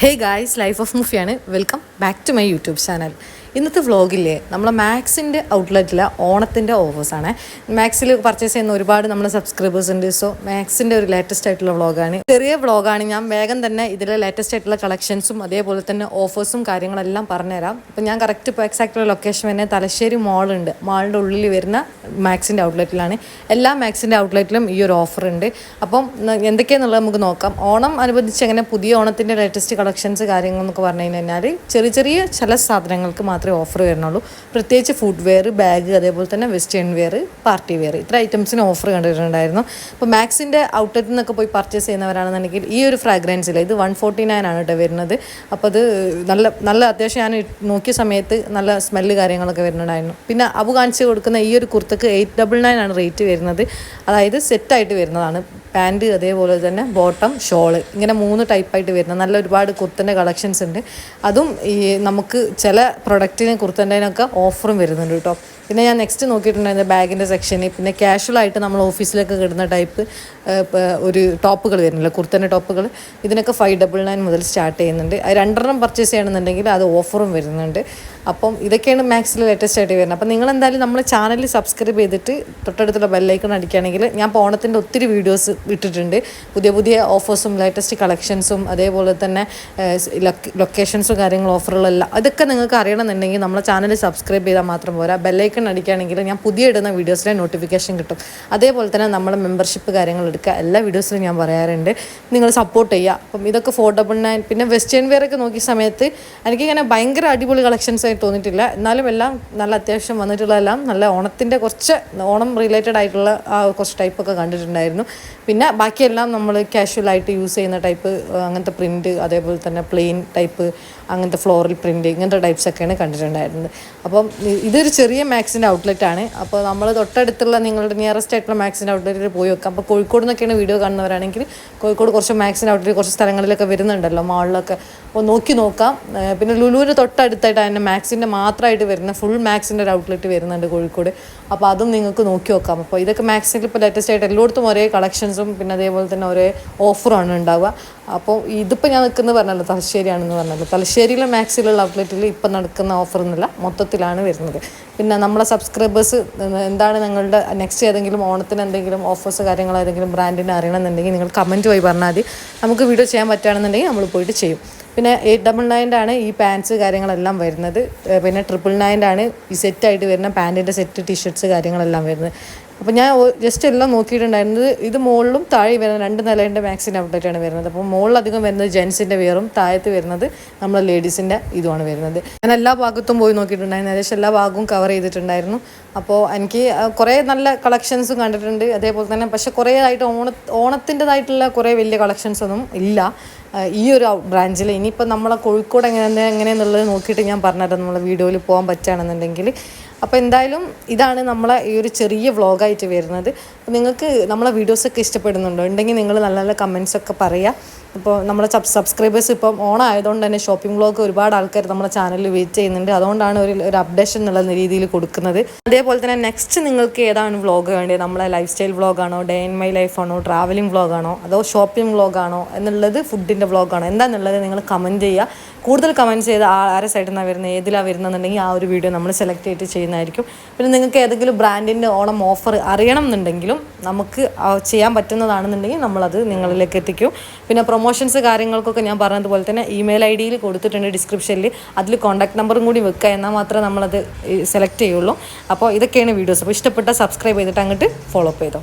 Hey guys life of മൂഫിയാണ് welcome back to my YouTube channel ഇന്നത്തെ വ്ളോഗില്ലേ നമ്മളെ മാക്സിന്റെ ഔട്ട്ലെറ്റിലെ ഓണത്തിന്റെ ഓഫേഴ്സാണ് മാക്സിൽ പർച്ചേസ് ചെയ്യുന്ന ഒരുപാട് നമ്മളെ സബ്സ്ക്രൈബേഴ്സ് ഉണ്ട്. സോ മാക്സിന്റെ ഒരു ലേറ്റസ്റ്റ് ആയിട്ടുള്ള വ്ളോഗാണ്. ചെറിയ വ്ളോഗാണ്. ഞാൻ വേഗം തന്നെ ഇതിലെ ലേറ്റസ്റ്റ് ആയിട്ടുള്ള കളക്ഷൻസും അതേപോലെ തന്നെ ഓഫേഴ്സും കാര്യങ്ങളെല്ലാം പറഞ്ഞുതരാം. അപ്പം ഞാൻ കറക്റ്റ് ഇപ്പോൾ എക്സാക്റ്റ് ലൊക്കേഷൻ തന്നെ തലശ്ശേരി മാളുണ്ട് മാളിന്റെ ഉള്ളിൽ വരുന്ന മാക്സിന്റെ ഔട്ട്ലെറ്റിലാണ് എല്ലാ മാക്സിന്റെ ഔട്ട്ലെറ്റിലും ഈ ഒരു ഓഫർ ഉണ്ട്. അപ്പം എന്തൊക്കെയാണെന്നുള്ളത് നമുക്ക് നോക്കാം. ഓണം അനുബന്ധിച്ച് അങ്ങനെ പുതിയ ഓണത്തിന്റെ ലേറ്റസ്റ്റ് കളക്ഷൻസ് കാര്യങ്ങൾ എന്നൊക്കെ പറഞ്ഞു കഴിഞ്ഞാൽ ചെറിയ ചെറിയ ചില സാധനങ്ങൾക്ക് മാത്രമേ ഓഫർ വരുന്നുള്ളൂ. പ്രത്യേകിച്ച് ഫുഡ് വെയർ ബാഗ് അതേപോലെ തന്നെ വെസ്റ്റേൺ വെയർ പാർട്ടി വെയർ ഇത്ര ഐറ്റംസിന് ഓഫർ കണ്ടിട്ടുണ്ടായിരുന്നു. അപ്പോൾ മാക്സിന്റെ ഔട്ട്ലെറ്റിൽ നിന്നൊക്കെ പോയി പർച്ചേസ് ചെയ്യുന്നവരാണെന്നുണ്ടെങ്കിൽ ഈ ഒരു ഫ്രാഗ്രൻസിൽ ഇത് വൺ ഫോർട്ടി നയൻ ആണ് കേട്ടോ വരുന്നത്. അപ്പോൾ അത് നല്ല നല്ല അത്യാവശ്യം ഞാൻ നോക്കിയ സമയത്ത് നല്ല സ്മെല്ല് കാര്യങ്ങളൊക്കെ വരുന്നുണ്ടായിരുന്നു. പിന്നെ അബു കാണിച്ച് കൊടുക്കുന്ന ഈ ഒരു കുർത്തക്ക് എയ്റ്റ് ഡബിൾ നയൻ ആണ് റേറ്റ് വരുന്നത്. അതായത് സെറ്റായിട്ട് വരുന്നതാണ്. പാന്റ് അതേപോലെ തന്നെ ബോട്ടം ഷോൾ ഇങ്ങനെ മൂന്ന് ടൈപ്പായിട്ട് വരുന്ന നല്ല ഒരുപാട് കുർത്തന്റെ കളക്ഷൻസ് ഉണ്ട്. അതും ഈ നമുക്ക് ചില പ്രൊഡക്റ്റിന് കുർത്തന്റെനൊക്കെ ഓഫറും വരുന്നുണ്ട് കേട്ടോ പിന്നെ ഞാൻ നെക്സ്റ്റ് നോക്കിയിട്ടുണ്ടായിരുന്നത് ബാഗിന്റെ സെക്ഷനിൽ പിന്നെ ആയിട്ട് നമ്മൾ ഓഫീസിലൊക്കെ കിടുന്ന ടൈപ്പ് ഒരു ടോപ്പുകൾ വരുന്നില്ല കുർത്തന്റെ ടോപ്പുകൾ. ഇതിനൊക്കെ ഫൈവ് ഡബിൾ നയൻ മുതൽ സ്റ്റാർട്ട് ചെയ്യുന്നുണ്ട്. രണ്ടെണ്ണം പർച്ചേസ് ചെയ്യണമെന്നുണ്ടെങ്കിൽ അത് ഓഫറും വരുന്നുണ്ട്. അപ്പം ഇതൊക്കെയാണ് മാക്സിൽ ലേറ്റസ്റ്റ് ആയിട്ട് വരുന്നത്. അപ്പം നിങ്ങൾ എന്തായാലും നമ്മൾ ചാനൽ സബ്സ്ക്രൈബ് ചെയ്തിട്ട് തൊട്ടടുത്തുള്ള ബെല്ലൈക്കൺ അടിക്കുകയാണെങ്കിൽ ഞാൻ ഇപ്പോൾ ഓണത്തിന്റെ ഒത്തിരി വീഡിയോസ് ഇട്ടിട്ടുണ്ട്. പുതിയ പുതിയ ഓഫേഴ്സും ലേറ്റസ്റ്റ് കളക്ഷൻസും അതേപോലെ തന്നെ ലൊക്കേഷൻസും കാര്യങ്ങളും ഓഫറുകളെല്ലാം അതൊക്കെ നിങ്ങൾക്ക് അറിയണമെന്നുണ്ടെങ്കിൽ നമ്മളെ ചാനൽ സബ്സ്ക്രൈബ് ചെയ്താൽ മാത്രം പോരാ. ബെല്ലൈക്കൺ അടിക്കുകയാണെങ്കിൽ ഞാൻ പുതിയ ഇടുന്ന വീഡിയോസിലെ നോട്ടിഫിക്കേഷൻ കിട്ടും. അതേപോലെ തന്നെ നമ്മുടെ മെമ്പർഷിപ്പ് കാര്യങ്ങൾ എടുക്കുക. എല്ലാ വീഡിയോസിലും ഞാൻ പറയാറുണ്ട്. നിങ്ങൾ സപ്പോർട്ട് ചെയ്യുക. അപ്പം ഇതൊക്കെ ഫോർഡബിൾ നയൻ പിന്നെ വെസ്റ്റേൺ വെയർ ഒക്കെ നോക്കിയ സമയത്ത് എനിക്കിങ്ങനെ ഭയങ്കര അടിപൊളി കളക്ഷൻസ് ആയിട്ട് തോന്നിയിട്ടില്ല. എന്നാലും എല്ലാം നല്ല അത്യാവശ്യം വന്നിട്ടുള്ളതെല്ലാം നല്ല ഓണത്തിന്റെ കുറച്ച് ഓണം റിലേറ്റഡ് ആയിട്ടുള്ള ആ കുറച്ച് ടൈപ്പൊക്കെ കണ്ടിട്ടുണ്ടായിരുന്നു. പിന്നെ ബാക്കിയെല്ലാം നമ്മൾ കാഷ്വലായിട്ട് യൂസ് ചെയ്യുന്ന ടൈപ്പ് അങ്ങനത്തെ പ്രിന്റ് അതേപോലെ തന്നെ പ്ലെയിൻ ടൈപ്പ് അങ്ങനത്തെ ഫ്ലോറൽ പ്രിന്റ് ഇങ്ങനത്തെ ടൈപ്സൊക്കെയാണ് കണ്ടിട്ടുണ്ടായിരുന്നത്. അപ്പം ഇതൊരു ചെറിയ മാക്സിന്റെ ഔട്ട്ലെറ്റ് ആണ്. അപ്പോൾ നമ്മൾ തൊട്ടടുത്തുള്ള നിങ്ങളുടെ നിയറസ്റ്റ് ആയിട്ടുള്ള മാക്സിന്റെ ഔട്ട്ലെറ്റിൽ പോയി വെക്കാം. അപ്പോൾ കോഴിക്കോട് നിന്നൊക്കെയാണ് വീഡിയോ കാണുന്നവരാണെങ്കിൽ കോഴിക്കോട് കുറച്ച് മാക്സിന്റെ ഔട്ട്ലെറ്റ് കുറച്ച് സ്ഥലങ്ങളിലൊക്കെ വരുന്നുണ്ടല്ലോ മാളിലൊക്കെ അപ്പോൾ നോക്കി നോക്കാം. പിന്നെ ലുലുവിന് തൊട്ടടുത്തായിട്ട് അതിന്റെ മാക്സിന്റെ മാത്രമായിട്ട് വരുന്ന ഫുൾ മാക്സിന്റെ ഒരു ഔട്ട്ലെറ്റ് വരുന്നുണ്ട് കോഴിക്കോട്. അപ്പോൾ അതും നിങ്ങൾക്ക് നോക്കി നോക്കാം അപ്പോൾ ഇതൊക്കെ മാക്സിൽ ഇപ്പോൾ ലേറ്റസ്റ്റ് ആയിട്ട് എല്ലായിടത്തും ഒരേ കളക്ഷൻസും പിന്നെ അതേപോലെ തന്നെ ഒരേ ഓഫറാണ് ഉണ്ടാവുക. അപ്പോൾ ഇതിപ്പോൾ ഞാൻ നിൽക്കുന്നത് പറഞ്ഞല്ലോ തലശ്ശേരിയാണെന്ന് പറഞ്ഞല്ലോ. തലശ്ശേരിയിലെ മാക്സിലുള്ള ഔട്ട്ലെറ്റിൽ ഇപ്പം നടക്കുന്ന ഓഫർ എന്നല്ല മൊത്തത്തിലാണ് വരുന്നത്. പിന്നെ നമ്മളെ സബ്സ്ക്രൈബേഴ്സ് എന്താണ് നിങ്ങളുടെ നെക്സ്റ്റ് ഏതെങ്കിലും ഓണത്തിന് എന്തെങ്കിലും ഓഫേഴ്സ് കാര്യങ്ങൾ ഏതെങ്കിലും ബ്രാൻഡിനെ അറിയണമെന്നുണ്ടെങ്കിൽ നിങ്ങൾ കമന്റ് പോയി പറഞ്ഞാൽ മതി. നമുക്ക് വീഡിയോ ചെയ്യാൻ പറ്റുകയാണെന്നുണ്ടെങ്കിൽ നമ്മൾ പോയിട്ട് ചെയ്യും. പിന്നെ എയ്റ്റ് ഡബിൾ നയന്റെ ഈ പാന്റ്സ് കാര്യങ്ങളെല്ലാം വരുന്നത്. പിന്നെ ട്രിപ്പിൾ നയന്റെ ഈ സെറ്റായിട്ട് വരുന്ന പാന്റിന്റെ സെറ്റ് ടീഷർട്ട്സ് കാര്യങ്ങളെല്ലാം വരുന്നത്. അപ്പോൾ ഞാൻ ജസ്റ്റ് എല്ലാം നോക്കിയിട്ടുണ്ടായിരുന്നത് ഇത് മുകളിലും താഴെ വരുന്ന രണ്ട് നിലേന്റെ മാക്സിന്റെ ഔട്ട്ലെറ്റാണ് വരുന്നത്. അപ്പോൾ മുകളിലധികം വരുന്നത് ജെൻസിന്റെ വെയറും താഴത്ത് വരുന്നത് നമ്മളെ ലേഡീസിന്റെ ഇതുമാണ് വരുന്നത്. ഞാൻ എല്ലാ ഭാഗത്തും പോയി നോക്കിയിട്ടുണ്ടായിരുന്നു. ഏകദേശം എല്ലാ ഭാഗവും കവർ ചെയ്തിട്ടുണ്ടായിരുന്നു. അപ്പോൾ എനിക്ക് കുറേ നല്ല കളക്ഷൻസും കണ്ടിട്ടുണ്ട്. അതേപോലെ തന്നെ പക്ഷേ കുറേ ആയിട്ട് ഓണ ഓണത്തിന്റെതായിട്ടുള്ള കുറേ വലിയ കളക്ഷൻസ് ഒന്നും ഇല്ല. ഈ ഒരു ബ്രാഞ്ചിൽ ഇനിയിപ്പോൾ നമ്മളെ കോഴിക്കോട് എങ്ങനെ എങ്ങനെയെന്നുള്ളത് നോക്കിയിട്ട് ഞാൻ പറഞ്ഞുതരാം. നമ്മളെ വീഡിയോയിൽ പോകാൻ പറ്റുകയാണെന്നുണ്ടെങ്കിൽ. അപ്പോൾ എന്തായാലും ഇതാണ് നമ്മളെ ഈ ഒരു ചെറിയ വ്ളോഗായിട്ട് വരുന്നത്. നിങ്ങൾക്ക് നമ്മളെ വീഡിയോസൊക്കെ ഇഷ്ടപ്പെടുന്നുണ്ടോ? ഉണ്ടെങ്കിൽ നിങ്ങൾ നല്ല നല്ല കമൻസൊക്കെ പറയുക ഇപ്പോൾ നമ്മളെ സബ്സ്ക്രൈബേഴ്സ് ഇപ്പം ഓൺ ആയതുകൊണ്ട് തന്നെ ഷോപ്പിംഗ് വ്ളോഗ് ഒരുപാട് ആൾക്കാർ നമ്മളെ ചാനലിൽ വെയിറ്റ് ചെയ്യുന്നുണ്ട്. അതുകൊണ്ടാണ് ഒരു ഒരു അപ്ഡേഷൻ എന്നുള്ള രീതിയിൽ കൊടുക്കുന്നത്. അതേപോലെ തന്നെ നെക്സ്റ്റ് നിങ്ങൾക്ക് ഏതാണ് വ്ളോഗ് വേണ്ടത്? നമ്മളെ ലൈഫ് സ്റ്റൈൽ വ്ളോഗാണോ ഡേ ഇൻ മൈ ലൈഫാണോ ട്രാവലിംഗ് വ്ളോഗാണോ അതോ ഷോപ്പിംഗ് വ്ളോഗാണോ എന്നുള്ളത് ഫുഡിന്റെ വ്ളോഗാണോ എന്താണെന്നുള്ളത് നിങ്ങൾ കമന്റ് ചെയ്യുക. കൂടുതൽ കമന്റ് ചെയ്ത് ആരെ സൈഡിൽ നിന്നാണ് വരുന്നത് ഏതിലാണ് വരുന്നതെന്നുണ്ടെങ്കിൽ ആ ഒരു വീഡിയോ നമ്മൾ സെലക്ട് ചെയ്തിട്ട് ചെയ്യുന്നതായിരിക്കും. പിന്നെ നിങ്ങൾക്ക് ഏതെങ്കിലും ബ്രാൻഡിന്റെ ഓണം ഓഫർ അറിയണം എന്നുണ്ടെങ്കിലും നമുക്ക് ചെയ്യാൻ പറ്റുന്നതാണെന്നുണ്ടെങ്കിൽ നമ്മളത് നിങ്ങളിലേക്ക് എത്തിക്കും. പിന്നെ പ്രൊമോഷൻസ് കാര്യങ്ങൾക്കൊക്കെ ഞാൻ പറഞ്ഞതുപോലെ തന്നെ ഇമെയിൽ ഐ ഡിയിൽ കൊടുത്തിട്ടുണ്ട് ഡിസ്ക്രിപ്ഷനിൽ. അതിൽ കോൺടാക്ട് നമ്പറും കൂടി വെക്കുക എന്നാൽ മാത്രമേ നമ്മളത് സെലക്ട് ചെയ്യുള്ളൂ. അപ്പോൾ ഇതൊക്കെയാണ് വീഡിയോസ്. അപ്പോൾ ഇഷ്ടപ്പെട്ട സബ്സ്ക്രൈബ് ചെയ്തിട്ട് അങ്ങോട്ട് ഫോളോ അപ്പ് ചെയ്തോ.